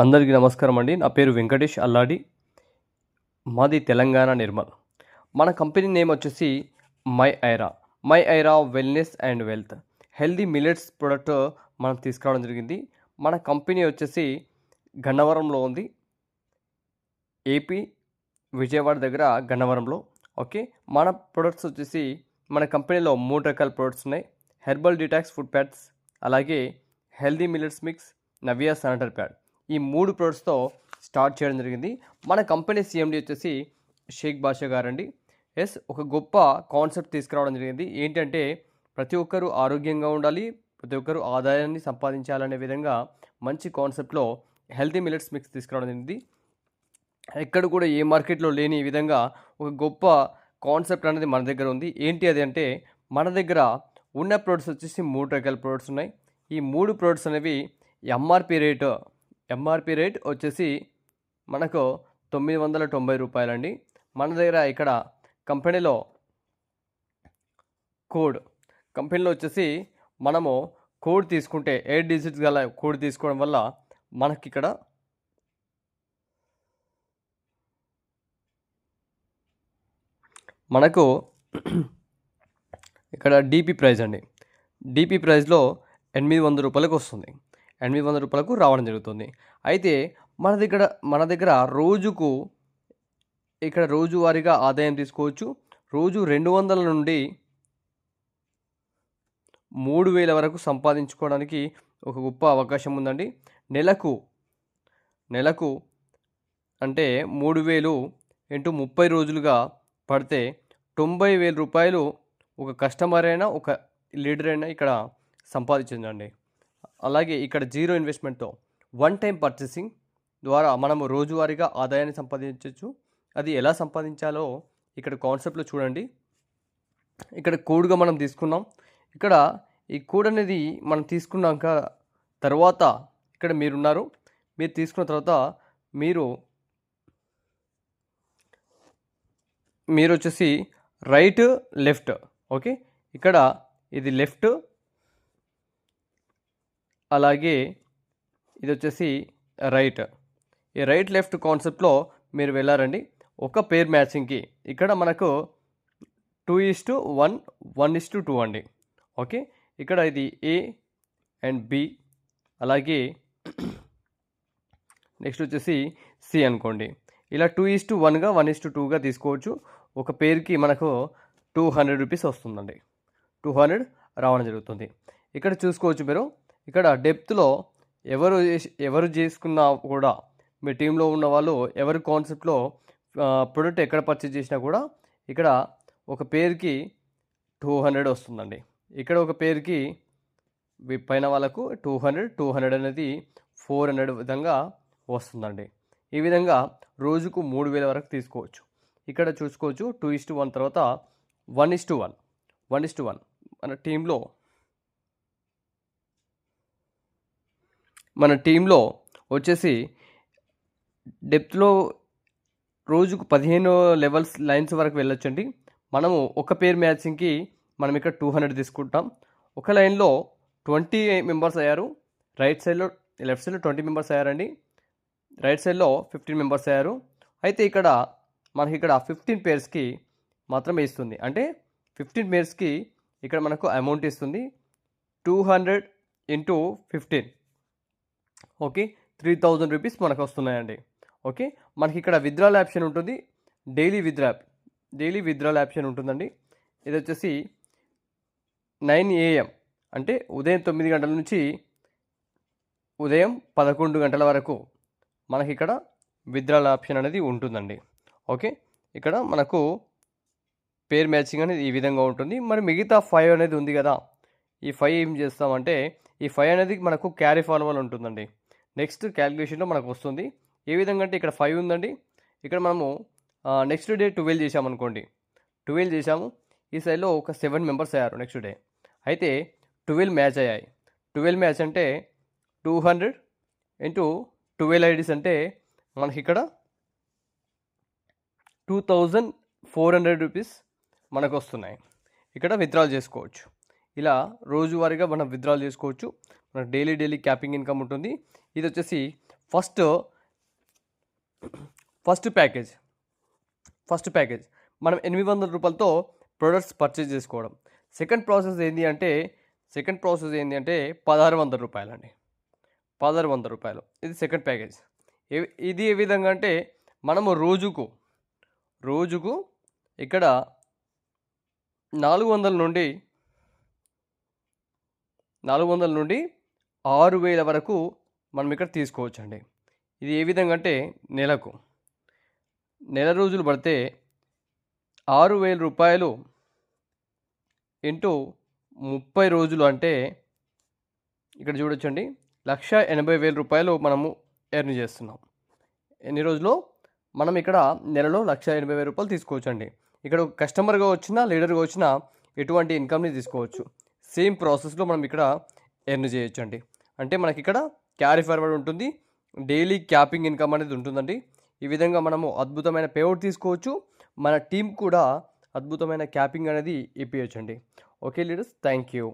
అందరికీ నమస్కారం అండి. నా పేరు వెంకటేష్ అల్లాడి. మాది తెలంగాణ నిర్మల్. మన కంపెనీ నేమ్ వచ్చేసి my Aira. My Aira wellness and wealth. Healthy millets product మనం తీసుకురావడం జరిగింది. మన కంపెనీ వచ్చేసి గన్నవరంలో ఉంది. ఏపీ విజయవాడ దగ్గర గన్నవరంలో. ఓకే? మన ప్రొడక్ట్స్ వచ్చేసి మన కంపెనీలో మూడు రకాల ప్రొడక్ట్స్ ఉన్నాయి. హెర్బల్ డిటాక్స్ ఫుడ్ ప్యాడ్స్ అలాగే healthy millets mix Navya sanitary pad. ఈ మూడు ప్రొడక్ట్స్తో స్టార్ట్ చేయడం జరిగింది. మన కంపెనీ సిఎండి వచ్చేసి షేక్ బాషా గారండి. ఎస్ ఒక గొప్ప కాన్సెప్ట్ తీసుకురావడం జరిగింది. ఏంటంటే ప్రతి ఒక్కరూ ఆరోగ్యంగా ఉండాలి ప్రతి ఒక్కరూ ఆదాయాన్ని సంపాదించాలనే విధంగా మంచి కాన్సెప్ట్లో హెల్తీ మిలెట్స్ మిక్స్ తీసుకురావడం జరిగింది. ఎక్కడ కూడా ఏ మార్కెట్లో లేని విధంగా ఒక గొప్ప కాన్సెప్ట్ అనేది మన దగ్గర ఉంది. ఏంటి అది అంటే మన దగ్గర ఉన్న ప్రొడక్ట్స్ వచ్చేసి మూడు రకాల ప్రొడక్ట్స్ ఉన్నాయి. ఈ మూడు ప్రొడక్ట్స్ అనేవి ఎంఆర్పి రేట్ ఎంఆర్పి రేట్ వచ్చేసి మనకు తొమ్మిది వందల తొంభై రూపాయలండి. మన దగ్గర ఇక్కడ కంపెనీలో కోడ్ కంపెనీలో వచ్చేసి మనము కోడ్ తీసుకుంటే ఎయిట్ డిజిట్స్ గల కోడ్ తీసుకోవడం వల్ల మనకి ఇక్కడ మనకు ఇక్కడ డిపి ప్రైజ్ అండి. డిపి ప్రైజ్లో ఎనిమిది వందల రూపాయలకు వస్తుంది. ఎనిమిది వందల రూపాయలకు రావడం జరుగుతుంది. అయితే మన దగ్గర మన దగ్గర రోజుకు ఇక్కడ రోజువారీగా ఆదాయం తీసుకోవచ్చు. రోజు రెండు వందల నుండి మూడు వేల వరకు సంపాదించుకోవడానికి ఒక గొప్ప అవకాశం ఉందండి. నెలకు నెలకు అంటే మూడు వేలు ఇంటూ ముప్పై రోజులుగా పడితే తొంభై వేల రూపాయలు ఒక కస్టమర్ అయినా ఒక లీడర్ అయినా ఇక్కడ సంపాదించిందండి అలాగే ఇక్కడ జీరో ఇన్వెస్ట్మెంట్తో వన్ టైం పర్చేసింగ్ ద్వారా మనము రోజువారీగా ఆదాయాన్ని సంపాదించవచ్చు అది ఎలా సంపాదించాలో ఇక్కడ కాన్సెప్ట్లో చూడండి. ఇక్కడ కోడ్గా మనం తీసుకున్నాం. ఇక్కడ ఈ కోడ్ అనేది మనం తీసుకున్నాక తర్వాత ఇక్కడ మీరున్నారు. మీరు తీసుకున్న తర్వాత మీరు మీరు వచ్చేసి రైట్ లెఫ్ట్ ఓకే? ఇక్కడ ఇది లెఫ్ట్ అలాగే ఇది వచ్చేసి రైట్. ఈ రైట్ లెఫ్ట్ కాన్సెప్ట్లో మీరు వెళ్ళారండి. ఒక పేర్ మ్యాచింగ్కి ఇక్కడ మనకు two is to one one is to two అండి. ఓకే? ఇక్కడ ఇది ఏ అండ్ బి అలాగే నెక్స్ట్ వచ్చేసి సి అనుకోండి. ఇలా టూ ఈస్ టు వన్గా వన్ ఇస్ టు టూగా తీసుకోవచ్చు. ఒక పేరుకి మనకు టూ హండ్రెడ్ రూపీస్ వస్తుందండి. టూ హండ్రెడ్ రావడం జరుగుతుంది. ఇక్కడ చూసుకోవచ్చు మీరు. ఇక్కడ డెప్త్లో ఎవరు చేసి- ఎవరు చేసుకున్నా కూడా మీ టీంలో ఉన్న వాళ్ళు ఎవరి కాన్సెప్ట్లో ప్రొడక్ట్ ఎక్కడ పర్చేజ్ చేసినా కూడా ఇక్కడ ఒక పేరుకి టూ హండ్రెడ్ వస్తుందండి. ఇక్కడ ఒక పేరుకి పైన వాళ్ళకు టూ హండ్రెడ్ టూ హండ్రెడ్ అనేది ఫోర్ హండ్రెడ్ విధంగా వస్తుందండి. ఈ విధంగా రోజుకు మూడు వేల వరకు తీసుకోవచ్చు. ఇక్కడ చూసుకోవచ్చు టూ ఇస్ టు వన్ తర్వాత one is to one one is to one. మన టీంలో మన టీంలో వచ్చేసి డెప్త్లో రోజుకు పదిహేను లెవెల్స్ లైన్స్ వరకు వెళ్ళొచ్చండి. మనము ఒక పేర్ మ్యాచింగ్కి మనం ఇక్కడ టూ హండ్రెడ్ తీసుకుంటాం. ఒక లైన్లో ట్వంటీ మెంబర్స్ అయ్యారు. రైట్ సైడ్లో లెఫ్ట్ సైడ్లో ట్వంటీ మెంబర్స్ అయ్యారండి. రైట్ సైడ్లో ఫిఫ్టీన్ మెంబర్స్ అయ్యారు. అయితే ఇక్కడ మనకి ఇక్కడ ఫిఫ్టీన్ పేర్స్కి మాత్రమే ఇస్తుంది. అంటే ఫిఫ్టీన్ పేర్స్కి ఇక్కడ మనకు అమౌంట్ ఇస్తుంది. Two hundred into fifteen. Okay? Three thousand rupees మనకు వస్తున్నాయండి ఓకే? మనకి ఇక్కడ విత్డ్రాల్ ఆప్షన్ ఉంటుంది. Daily withdraw daily withdrawal option ఉంటుందండి. ఇది వచ్చేసి నైన్ ఏఎం అంటే ఉదయం తొమ్మిది గంటల నుంచి ఉదయం పదకొండు గంటల వరకు మనకి ఇక్కడ విత్డ్రాల్ ఆప్షన్ అనేది ఉంటుందండి. ఓకే? ఇక్కడ మనకు పేర్ మ్యాచింగ్ అనేది ఈ విధంగా ఉంటుంది. మరి మిగతా ఫైవ్ అనేది ఉంది కదా ఈ ఫైవ్ ఏం చేస్తామంటే ఈ ఫైవ్ అనేది మనకు క్యారీ ఫార్మల్ ఉంటుందండి. నెక్స్ట్ క్యాలిక్యులేషన్లో మనకు వస్తుంది. ఏ విధంగా అంటే ఇక్కడ ఫైవ్ ఉందండి. ఇక్కడ మనము నెక్స్ట్ డే ట్వెల్వ్ చేసామనుకోండి ట్వెల్వ్ చేసాము ఈ సైడ్లో ఒక సెవెన్ మెంబర్స్ అయ్యారు నెక్స్ట్ డే. అయితే ట్వెల్వ్ మ్యాచ్ అయ్యాయి. ట్వెల్వ్ మ్యాచ్ అంటే two hundred into twelve IDs అంటే మనకి ఇక్కడ two thousand four hundred rupees మనకు వస్తున్నాయి. ఇక్కడ విత్డ్రాల్ చేసుకోవచ్చు. ఇలా రోజువారీగా మనం విత్డ్రాల్ చేసుకోవచ్చు. మనకు డైలీ డైలీ క్యాపింగ్ ఇన్కమ్ ఉంటుంది. ఇది వచ్చేసి first first package. First package. మనం ఎనిమిది వందల రూపాయలతో ప్రొడక్ట్స్ పర్చేజ్ చేసుకోవడం. సెకండ్ ప్రాసెస్ ఏంటి అంటే సెకండ్ ప్రాసెస్ ఏంటి అంటే పదహారు వందల రూపాయలు అండి పదహారు వందల రూపాయలు. ఇది సెకండ్ ప్యాకేజ్. ఇది ఏ విధంగా అంటే మనము రోజుకు రోజుకు ఇక్కడ నాలుగు వందల నుండి నాలుగు వందల నుండి ఆరు వేల వరకు మనం ఇక్కడ తీసుకోవచ్చండి. ఇది ఏ విధంగా అంటే నెలకు. నెల రోజులు పడితే ఆరు వేల రూపాయలు ఇంటూ ముప్పై రోజులు అంటే ఇక్కడ చూడొచ్చండి. లక్ష ఎనభై వేల రూపాయలు మనము ఎర్న్ చేస్తున్నాం. ఎన్ని రోజులు? మనం ఇక్కడ నెలలో లక్ష ఎనభై వేల రూపాయలు తీసుకోవచ్చు అండి ఇక్కడ కస్టమర్గా వచ్చినా లీడర్గా వచ్చినా ఎటువంటి ఇన్కమ్ని తీసుకోవచ్చు. సేమ్ ప్రాసెస్లో మనం ఇక్కడ ఎర్న్ చేయొచ్చు అండి అంటే మనకి ఇక్కడ క్యారీ ఫార్వర్డ్ ఉంటుంది డైలీ క్యాపింగ్ ఇన్కమ్ అనేది ఉంటుందండి. ఈ విధంగా మనము అద్భుతమైన పేఅవుట్ తీసుకోవచ్చు. మన టీం కూడా అద్భుతమైన క్యాపింగ్ అనేది ఇప్పించండి ఓకే లీడర్స్ థ్యాంక్ యూ.